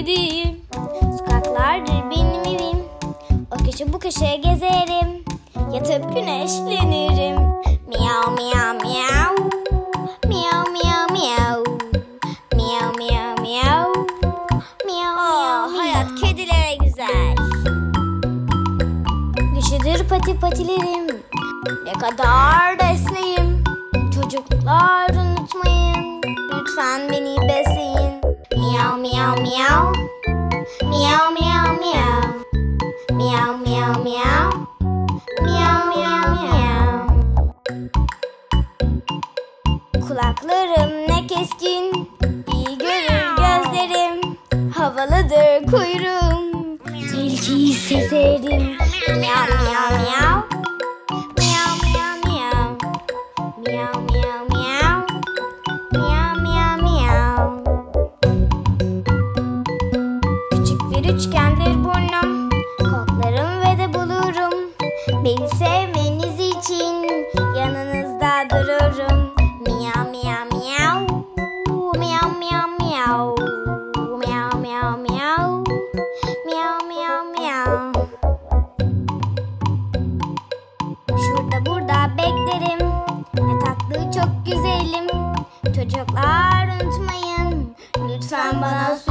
giderim. Sokaklardır benim evim. O köşe bu köşeye gezerim. Yatıp güneşlenirim. Miau miau miau. Miau miau miau. Miau miau miau. Miau miau oh, Hayat kedilere güzel. Güçlüdür pati patilerim. Ne kadar da esneyim. Çocuklar unutmayın. Lütfen beni Miyav miyav miyav. Miyav miyav miyav. Kulaklarım ne keskin. iyi görür gözlerim. Havalıdır kuyruğum. Tilkiyi severim. üçgendir burnum Koklarım ve de bulurum. Beni sevmeniz için yanınızda dururum. Miyav miyav miyav. Miyav miyav miyav. Miyav miyav miyav. Miyav miyav miyav. Şurada burada beklerim. Ne tatlı çok güzelim. Çocuklar unutmayın. Lütfen bana sor